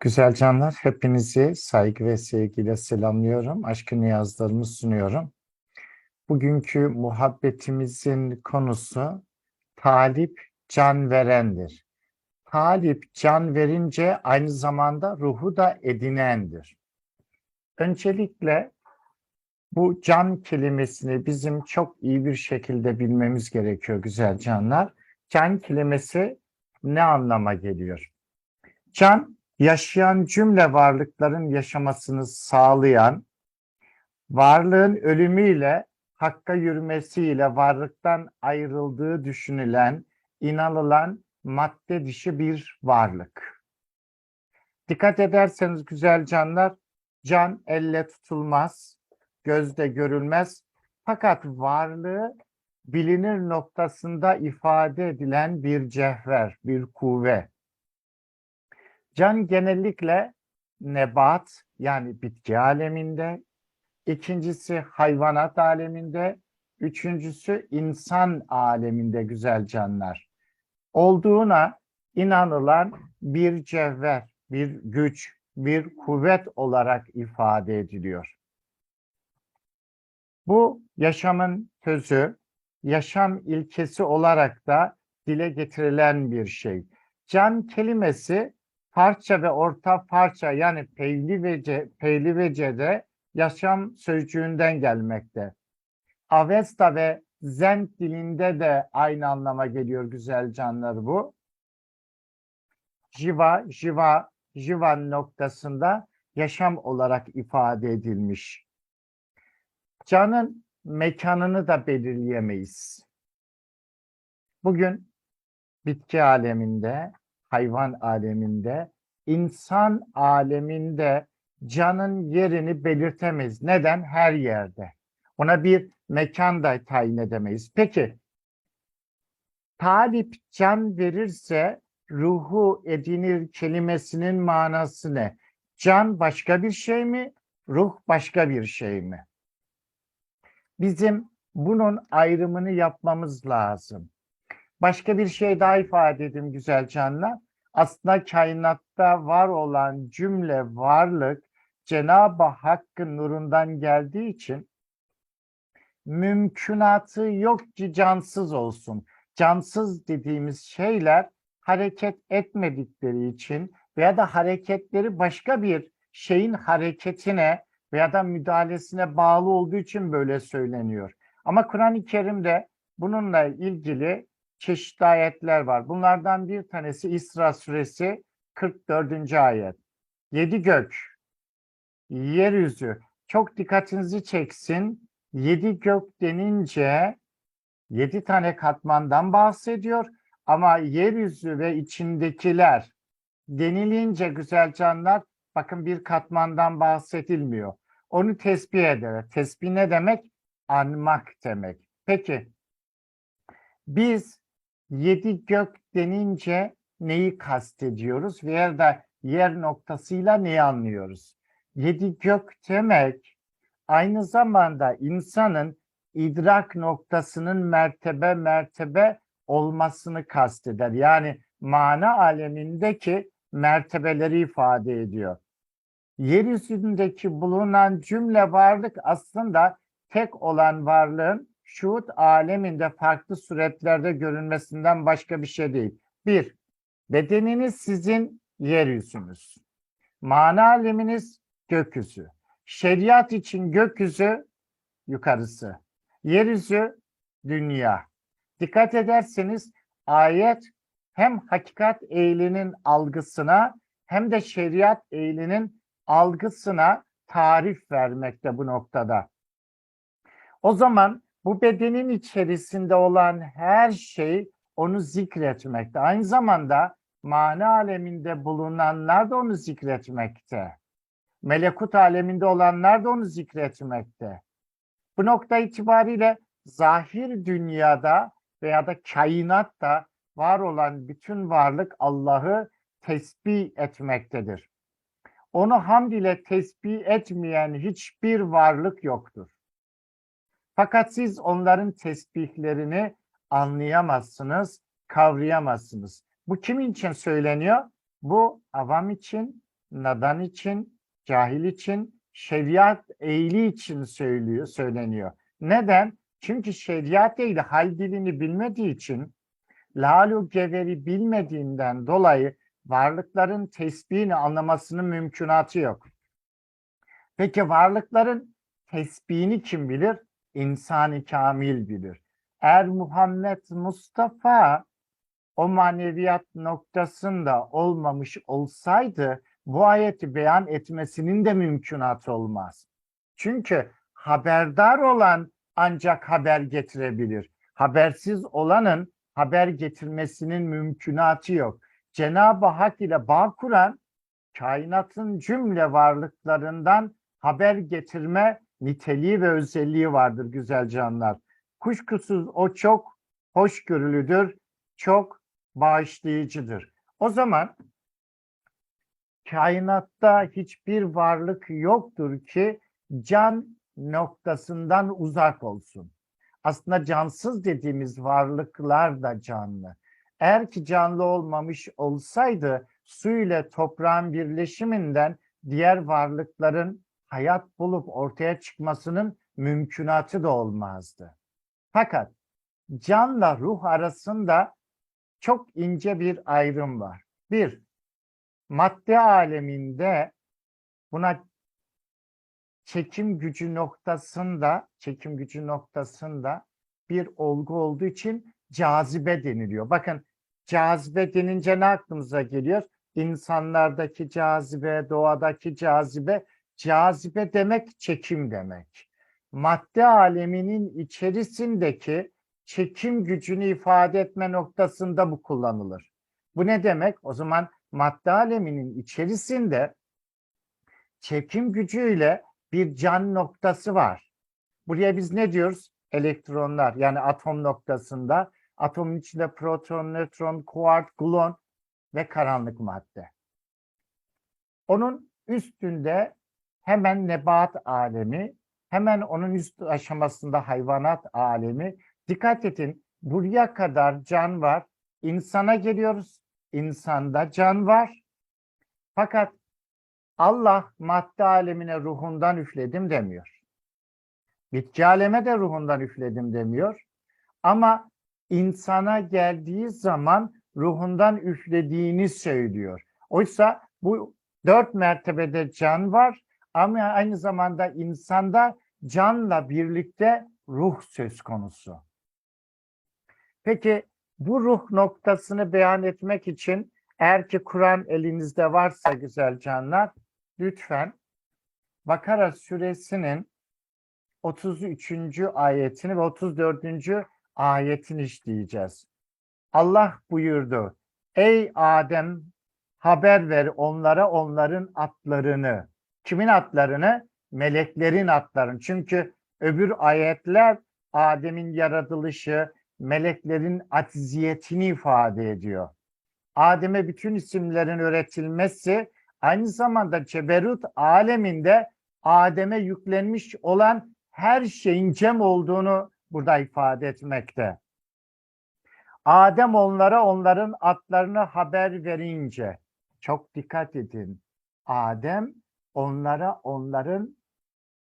Güzel canlar, hepinizi saygı ve sevgiyle selamlıyorum. Aşkı niyazlarımı sunuyorum. Bugünkü muhabbetimizin konusu talip can verendir. Talip can verince aynı zamanda ruhu da edinendir. Öncelikle bu can kelimesini bizim çok iyi bir şekilde bilmemiz gerekiyor güzel canlar. Can kelimesi ne anlama geliyor? Can yaşayan cümle varlıkların yaşamasını sağlayan, varlığın ölümüyle, hakka yürümesiyle varlıktan ayrıldığı düşünülen, inanılan madde dışı bir varlık. Dikkat ederseniz güzel canlar, can elle tutulmaz, gözde görülmez fakat varlığı bilinir noktasında ifade edilen bir cevher, bir kuvve. Can genellikle nebat yani bitki aleminde, ikincisi hayvanat aleminde, üçüncüsü insan aleminde güzel canlar. Olduğuna inanılan bir cevher, bir güç, bir kuvvet olarak ifade ediliyor. Bu yaşamın tözü, yaşam ilkesi olarak da dile getirilen bir şey. Can kelimesi parça ve orta parça yani peyli ve ce, peyli ve cede yaşam sözcüğünden gelmekte. Avesta ve Zen dilinde de aynı anlama geliyor güzel canlar bu. Jiva, jiva, jivan noktasında yaşam olarak ifade edilmiş. Canın mekanını da belirleyemeyiz. Bugün bitki aleminde, hayvan aleminde, insan aleminde canın yerini belirtemeyiz. Neden? Her yerde. Ona bir mekan da tayin edemeyiz. Peki, talip can verirse ruhu edinir kelimesinin manası ne? Can başka bir şey mi? Ruh başka bir şey mi? Bizim bunun ayrımını yapmamız lazım. Başka bir şey daha ifade edeyim güzel canlar. Aslında kainatta var olan cümle varlık Cenab-ı Hakk'ın nurundan geldiği için mümkünatı yok ki cansız olsun. Cansız dediğimiz şeyler hareket etmedikleri için veya da hareketleri başka bir şeyin hareketine veya da müdahalesine bağlı olduğu için böyle söyleniyor. Ama Kur'an-ı Kerim'de bununla ilgili çeşitli ayetler var. Bunlardan bir tanesi İsra suresi 44. ayet. Yedi gök, yeryüzü. Çok dikkatinizi çeksin. Yedi gök denince yedi tane katmandan bahsediyor. Ama yeryüzü ve içindekiler denilince güzel canlar bakın bir katmandan bahsedilmiyor. Onu tesbih eder. Tesbih ne demek? Anmak demek. Peki biz yedi gök denince neyi kastediyoruz veya da yer noktasıyla neyi anlıyoruz? Yedi gök demek aynı zamanda insanın idrak noktasının mertebe mertebe olmasını kasteder. Yani mana alemindeki mertebeleri ifade ediyor. Yeryüzündeki bulunan cümle varlık aslında tek olan varlığın şuhut aleminde farklı suretlerde görünmesinden başka bir şey değil. Bir, bedeniniz sizin yeryüzünüz. Mana aleminiz gökyüzü. Şeriat için gökyüzü yukarısı. Yeryüzü dünya. Dikkat ederseniz ayet hem hakikat eğilinin algısına hem de şeriat eğilinin algısına tarif vermekte bu noktada. O zaman bu bedenin içerisinde olan her şey onu zikretmekte. Aynı zamanda mana aleminde bulunanlar da onu zikretmekte. Melekut aleminde olanlar da onu zikretmekte. Bu nokta itibariyle zahir dünyada veya da kainatta var olan bütün varlık Allah'ı tesbih etmektedir. Onu hamd ile tesbih etmeyen hiçbir varlık yoktur. Fakat siz onların tesbihlerini anlayamazsınız, kavrayamazsınız. Bu kim için söyleniyor? Bu avam için, nadan için, cahil için, şeriat ehli için söylüyor, söyleniyor. Neden? Çünkü şeriat ehli hal dilini bilmediği için, lalu geveri bilmediğinden dolayı varlıkların tesbihini anlamasının mümkünatı yok. Peki varlıkların tesbihini kim bilir? İnsan-ı kamil bilir. Eğer Muhammed Mustafa o maneviyat noktasında olmamış olsaydı bu ayeti beyan etmesinin de mümkünatı olmaz. Çünkü haberdar olan ancak haber getirebilir. Habersiz olanın haber getirmesinin mümkünatı yok. Cenab-ı Hak ile bağ kuran kainatın cümle varlıklarından haber getirme niteliği ve özelliği vardır güzel canlar. Kuşkusuz o çok hoşgörülüdür, çok bağışlayıcıdır. O zaman kainatta hiçbir varlık yoktur ki can noktasından uzak olsun. Aslında cansız dediğimiz varlıklar da canlı. Eğer ki canlı olmamış olsaydı su ile toprağın birleşiminden diğer varlıkların hayat bulup ortaya çıkmasının mümkünatı da olmazdı. Fakat canla ruh arasında çok ince bir ayrım var. Bir, madde aleminde buna çekim gücü noktasında, çekim gücü noktasında bir olgu olduğu için cazibe deniliyor. Bakın cazibe denince ne aklımıza geliyor? İnsanlardaki cazibe, doğadaki cazibe, cazibe demek çekim demek. Madde aleminin içerisindeki çekim gücünü ifade etme noktasında bu kullanılır. Bu ne demek? O zaman madde aleminin içerisinde çekim gücüyle bir can noktası var. Buraya biz ne diyoruz? Elektronlar yani atom noktasında. Atomun içinde proton, nötron, kuark, gluon ve karanlık madde. Onun üstünde hemen nebat alemi, hemen onun üst aşamasında hayvanat alemi. Dikkat edin buraya kadar can var. İnsana geliyoruz. İnsanda can var. Fakat Allah madde alemine ruhundan üfledim demiyor. Bitki aleme de ruhundan üfledim demiyor. Ama insana geldiği zaman ruhundan üflediğini söylüyor. Oysa bu dört mertebede can var ama aynı zamanda insanda canla birlikte ruh söz konusu. Peki bu ruh noktasını beyan etmek için eğer ki Kur'an elinizde varsa güzel canlar lütfen Bakara suresinin 33. ayetini ve 34. ayetini işleyeceğiz. Allah buyurdu. Ey Adem haber ver onlara onların atlarını. Kimin atlarını? Meleklerin atlarını. Çünkü öbür ayetler Adem'in yaratılışı, meleklerin acziyetini ifade ediyor. Adem'e bütün isimlerin öğretilmesi aynı zamanda ceberut aleminde Adem'e yüklenmiş olan her şeyin cem olduğunu burada ifade etmekte. Adem onlara onların atlarını haber verince çok dikkat edin. Adem onlara onların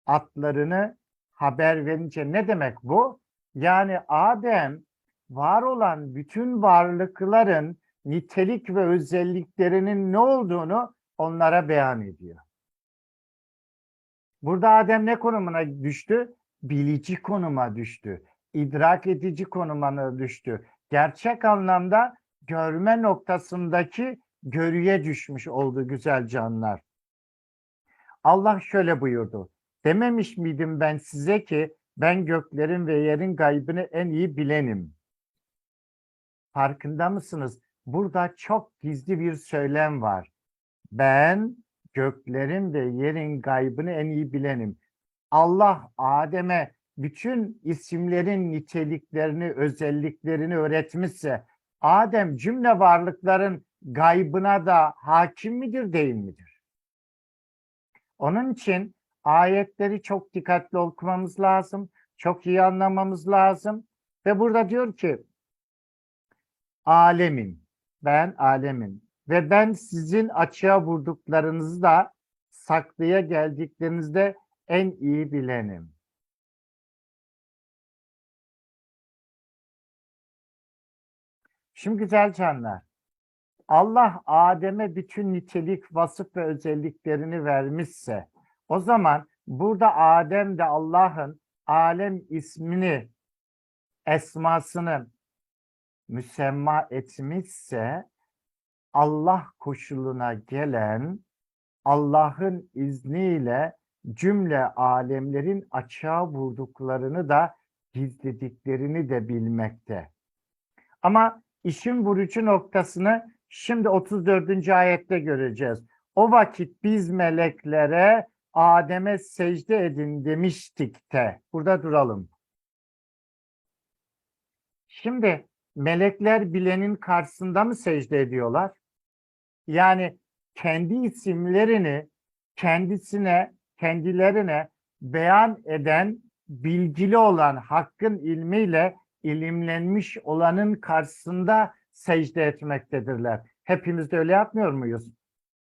atlarını haber verince ne demek bu? Yani Adem var olan bütün varlıkların nitelik ve özelliklerinin ne olduğunu onlara beyan ediyor. Burada Adem ne konumuna düştü? Bilici konuma düştü. İdrak edici konumuna düştü. Gerçek anlamda görme noktasındaki görüye düşmüş oldu güzel canlar. Allah şöyle buyurdu. Dememiş miydim ben size ki ben göklerin ve yerin gaybını en iyi bilenim. Farkında mısınız? Burada çok gizli bir söylem var. Ben göklerin ve yerin gaybını en iyi bilenim. Allah Adem'e bütün isimlerin niteliklerini, özelliklerini öğretmişse Adem cümle varlıkların gaybına da hakim midir değil midir? Onun için ayetleri çok dikkatli okumamız lazım, çok iyi anlamamız lazım ve burada diyor ki alemin, ben alemin, ve ben sizin açığa vurduklarınızı da saklıya geldiklerinizde en iyi bilenim. Şimdi güzel canlar. Allah Adem'e bütün nitelik, vasıf ve özelliklerini vermişse o zaman burada Adem de Allah'ın alem ismini, esmasını müsemma etmişse Allah koşuluna gelen Allah'ın izniyle cümle alemlerin açığa vurduklarını da gizlediklerini de bilmekte. Ama işin vurucu noktasını şimdi 34. ayette göreceğiz. O vakit biz meleklere Adem'e secde edin demiştik de. Burada duralım. Şimdi melekler bilenin karşısında mı secde ediyorlar? Yani kendi isimlerini kendisine, kendilerine beyan eden, bilgili olan hakkın ilmiyle ilimlenmiş olanın karşısında secde etmektedirler. Hepimiz de öyle yapmıyor muyuz?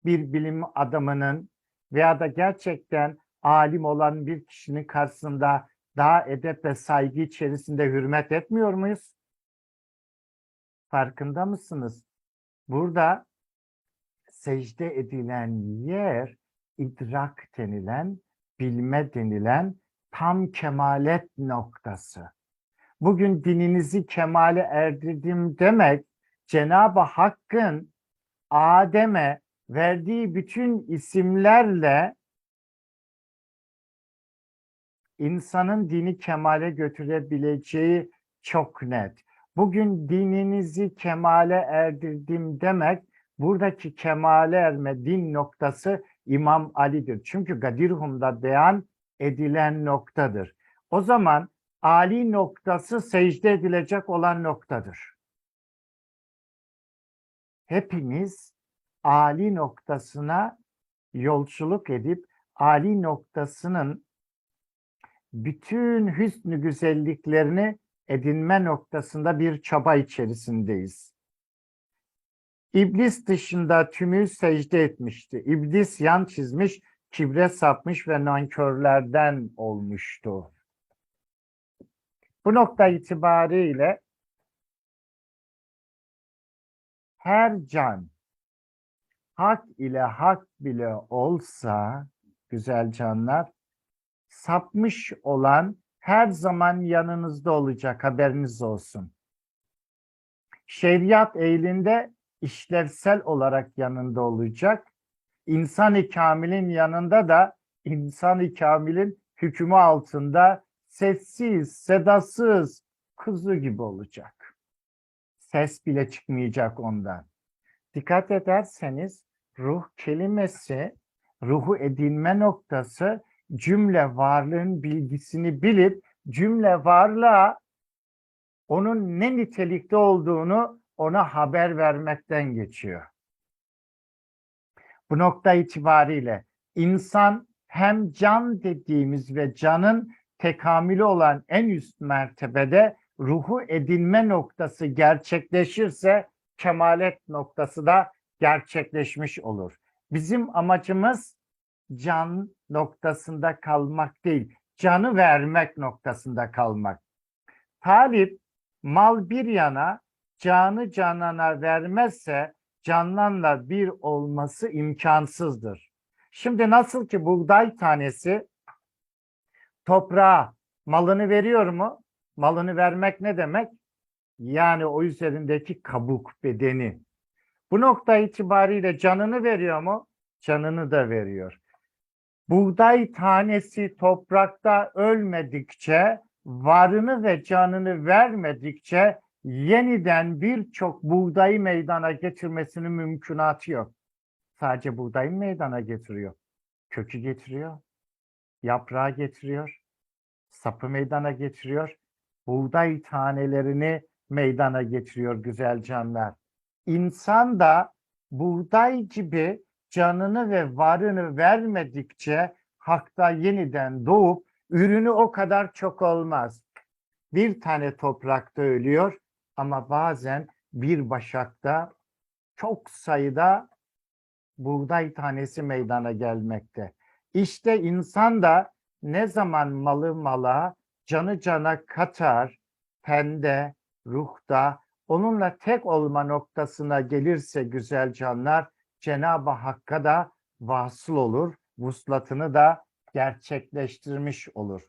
Bir bilim adamının veya da gerçekten alim olan bir kişinin karşısında daha edep ve saygı içerisinde hürmet etmiyor muyuz? Farkında mısınız? Burada secde edilen yer idrak denilen, bilme denilen tam kemalet noktası. Bugün dininizi kemale erdirdim demek Cenab-ı Hakk'ın Adem'e verdiği bütün isimlerle insanın dini kemale götürebileceği çok net. Bugün dininizi kemale erdirdim demek buradaki kemale erme din noktası İmam Ali'dir. Çünkü Gadirhum'da beyan edilen noktadır. O zaman Ali noktası secde edilecek olan noktadır. Hepimiz Ali noktasına yolculuk edip Ali noktasının bütün hüsnü güzelliklerini edinme noktasında bir çaba içerisindeyiz. İblis dışında tümü secde etmişti. İblis yan çizmiş, kibre sapmış ve nankörlerden olmuştu. Bu nokta itibariyle her can hak ile hak bile olsa güzel canlar sapmış olan her zaman yanınızda olacak haberiniz olsun. Şeriat eğilinde işlevsel olarak yanında olacak. İnsan-ı kamilin yanında da insan-ı kamilin hükmü altında sessiz, sedasız, kuzu gibi olacak. Ses bile çıkmayacak ondan. Dikkat ederseniz ruh kelimesi, ruhu edinme noktası cümle varlığın bilgisini bilip cümle varlığa onun ne nitelikte olduğunu ona haber vermekten geçiyor. Bu nokta itibariyle insan hem can dediğimiz ve canın tekamülü olan en üst mertebede ruhu edinme noktası gerçekleşirse kemalet noktası da gerçekleşmiş olur. Bizim amacımız can noktasında kalmak değil, canı vermek noktasında kalmak. Talip mal bir yana canı canana vermezse canlanla bir olması imkansızdır. Şimdi nasıl ki buğday tanesi toprağa malını veriyor mu? Malını vermek ne demek? Yani o üzerindeki kabuk bedeni. Bu nokta itibariyle canını veriyor mu? Canını da veriyor. Buğday tanesi toprakta ölmedikçe, varını ve canını vermedikçe yeniden birçok buğdayı meydana getirmesinin mümkünatı yok. Sadece buğdayı meydana getiriyor. Kökü getiriyor, yaprağı getiriyor, sapı meydana getiriyor, buğday tanelerini meydana getiriyor güzel canlar. İnsan da buğday gibi canını ve varını vermedikçe hakta yeniden doğup ürünü o kadar çok olmaz. Bir tane toprakta ölüyor ama bazen bir başakta çok sayıda buğday tanesi meydana gelmekte. İşte insan da ne zaman malı mala, canı cana katar, tende, ruhta, onunla tek olma noktasına gelirse güzel canlar, Cenab-ı Hakk'a da vasıl olur, vuslatını da gerçekleştirmiş olur.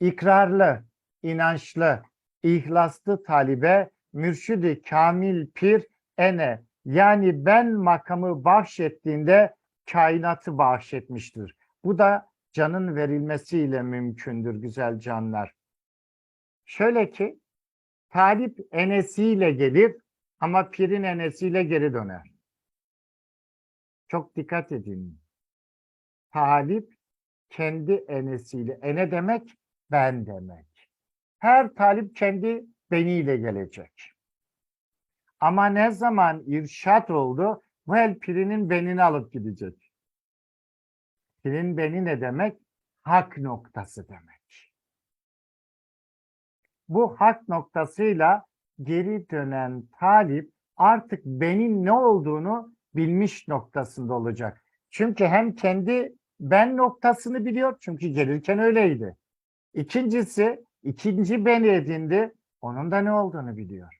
İkrarlı, inançlı, ihlaslı talibe, mürşidi kamil pir ene yani ben makamı bahşettiğinde kainatı bahşetmiştir. Bu da canın verilmesiyle mümkündür güzel canlar. Şöyle ki talip enesiyle gelir ama pirin enesiyle geri döner. Çok dikkat edin. Talip kendi enesiyle. Ene demek ben demek. Her talip kendi beniyle gelecek. Ama ne zaman irşat oldu, bu el pirinin benini alıp gidecek. Pirin beni ne demek? Hak noktası demek. Bu hak noktasıyla geri dönen talip artık benim ne olduğunu bilmiş noktasında olacak. Çünkü hem kendi ben noktasını biliyor çünkü gelirken öyleydi. İkincisi ikinci beni edindi onun da ne olduğunu biliyor.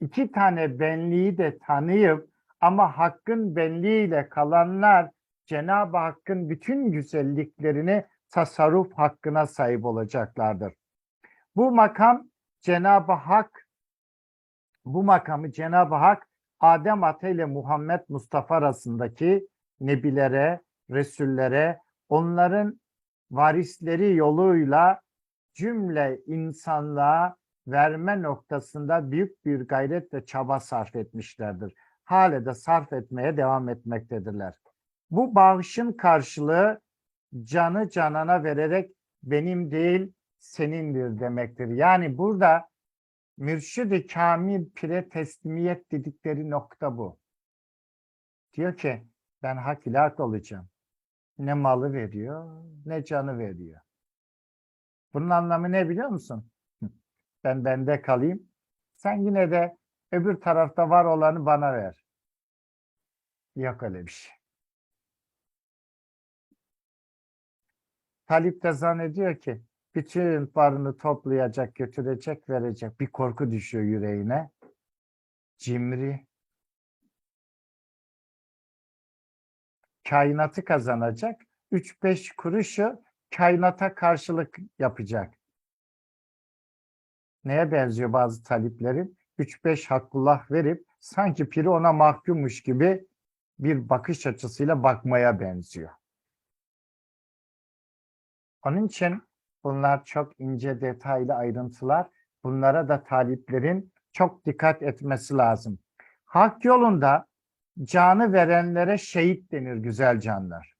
İki tane benliği de tanıyıp ama hakkın benliğiyle kalanlar Cenab-ı Hakk'ın bütün güzelliklerini tasarruf hakkına sahip olacaklardır. Bu makam Cenab-ı Hak bu makamı Cenab-ı Hak Adem Ata ile Muhammed Mustafa arasındaki nebilere, resullere, onların varisleri yoluyla cümle insanlığa verme noktasında büyük bir gayret ve çaba sarf etmişlerdir. Hale de sarf etmeye devam etmektedirler. Bu bağışın karşılığı canı canana vererek benim değil senindir demektir. Yani burada mürşid-i kamil pire teslimiyet dedikleri nokta bu. Diyor ki ben hak ile hak olacağım. Ne malı veriyor ne canı veriyor. Bunun anlamı ne biliyor musun? Ben bende kalayım. Sen yine de öbür tarafta var olanı bana ver. Yok öyle bir şey. Talip de zannediyor ki bütün varını toplayacak, götürecek, verecek. Bir korku düşüyor yüreğine. Cimri. Kainatı kazanacak. 3-5 kuruşu kainata karşılık yapacak. Neye benziyor bazı taliplerin? 3-5 hakkullah verip sanki piri ona mahkummuş gibi bir bakış açısıyla bakmaya benziyor. Onun için bunlar çok ince detaylı ayrıntılar. Bunlara da taliplerin çok dikkat etmesi lazım. Hak yolunda canı verenlere şehit denir güzel canlar.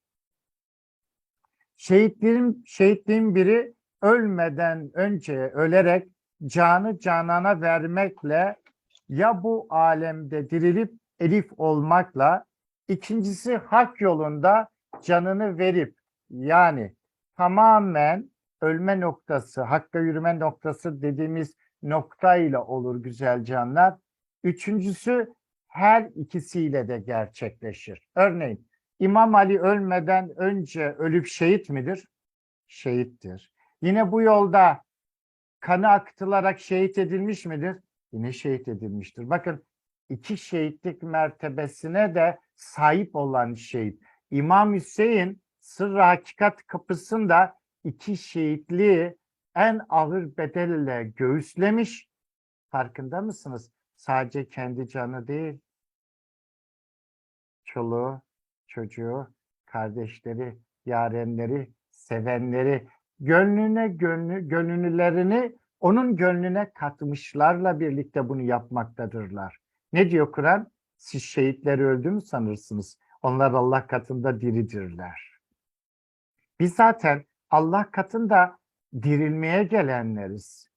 Şehitliğin, şehitliğin biri ölmeden önce ölerek canı canana vermekle ya bu alemde dirilip elif olmakla ikincisi hak yolunda canını verip yani tamamen ölme noktası, hakka yürüme noktası dediğimiz noktayla olur güzel canlar. Üçüncüsü her ikisiyle de gerçekleşir. Örneğin İmam Ali ölmeden önce ölüp şehit midir? Şehittir. Yine bu yolda kanı akıtılarak şehit edilmiş midir? Yine şehit edilmiştir. Bakın iki şehitlik mertebesine de sahip olan şehit. İmam Hüseyin sırrı hakikat kapısında iki şehitliği en ağır bedelle göğüslemiş. Farkında mısınız? Sadece kendi canı değil, çoluğu, çocuğu, kardeşleri, yarenleri, sevenleri, gönlüne gönlü, gönlülerini onun gönlüne katmışlarla birlikte bunu yapmaktadırlar. Ne diyor Kur'an? Siz şehitleri öldü mü sanırsınız? Onlar Allah katında diridirler. Biz zaten Allah katında dirilmeye gelenleriz.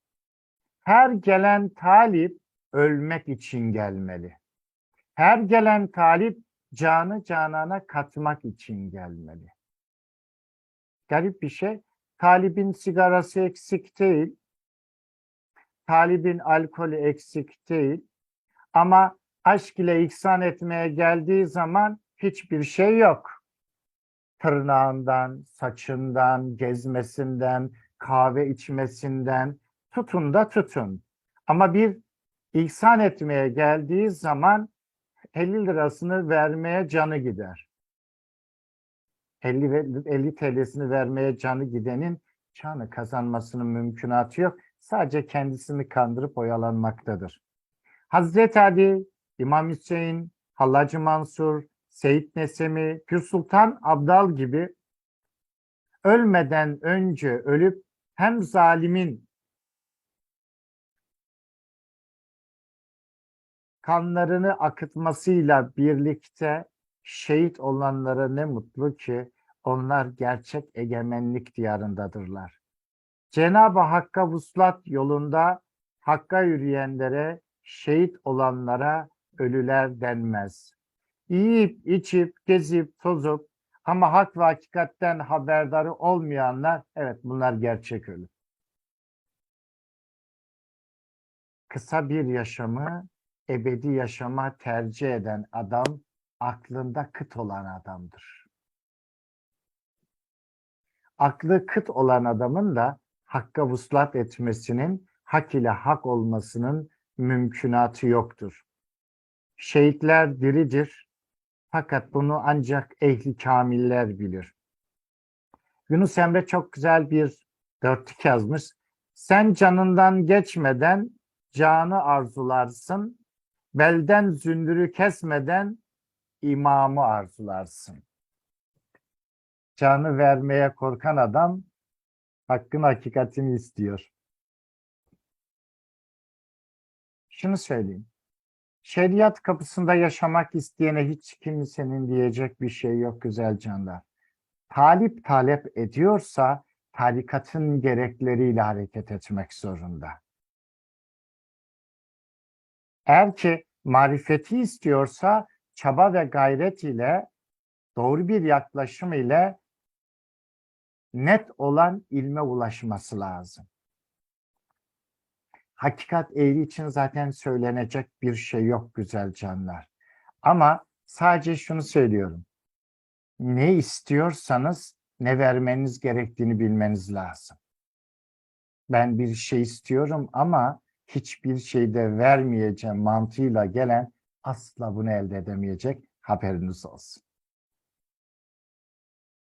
Her gelen talip ölmek için gelmeli. Her gelen talip canı canana katmak için gelmeli. Garip bir şey. Talibin sigarası eksik değil. Talibin alkolü eksik değil. Ama Aşk ile ihsan etmeye geldiği zaman hiçbir şey yok. Tırnağından, saçından, gezmesinden, kahve içmesinden tutun da tutun. Ama bir ihsan etmeye geldiği zaman 50 lirasını vermeye canı gider. 50, ve- 50 TL'sini vermeye canı gidenin canı kazanmasının mümkünatı yok. Sadece kendisini kandırıp oyalanmaktadır. Hazreti Ali, İmam Hüseyin, Hallacı Mansur, Seyit Nesemi, Pür Sultan Abdal gibi ölmeden önce ölüp hem zalimin kanlarını akıtmasıyla birlikte şehit olanlara ne mutlu ki onlar gerçek egemenlik diyarındadırlar. Cenab-ı Hakk'a vuslat yolunda Hakk'a yürüyenlere, şehit olanlara ölüler denmez. Yiyip, içip, gezip, tozup ama hak ve hakikatten haberdarı olmayanlar, evet bunlar gerçek ölü. Kısa bir yaşamı ebedi yaşama tercih eden adam aklında kıt olan adamdır. Aklı kıt olan adamın da hakka vuslat etmesinin, hak ile hak olmasının mümkünatı yoktur. Şehitler diridir fakat bunu ancak ehli kamiller bilir. Yunus Emre çok güzel bir dörtlük yazmış. Sen canından geçmeden canı arzularsın, belden zündürü kesmeden imamı arzularsın. Canı vermeye korkan adam hakkın hakikatini istiyor. Şunu söyleyeyim. Şeriat kapısında yaşamak isteyene hiç kimsenin diyecek bir şey yok güzel canlar. Talip talep ediyorsa tarikatın gerekleriyle hareket etmek zorunda. Eğer ki marifeti istiyorsa çaba ve gayret ile doğru bir yaklaşım ile net olan ilme ulaşması lazım. Hakikat ehli için zaten söylenecek bir şey yok güzel canlar. Ama sadece şunu söylüyorum. Ne istiyorsanız ne vermeniz gerektiğini bilmeniz lazım. Ben bir şey istiyorum ama hiçbir şey de vermeyeceğim mantığıyla gelen asla bunu elde edemeyecek haberiniz olsun.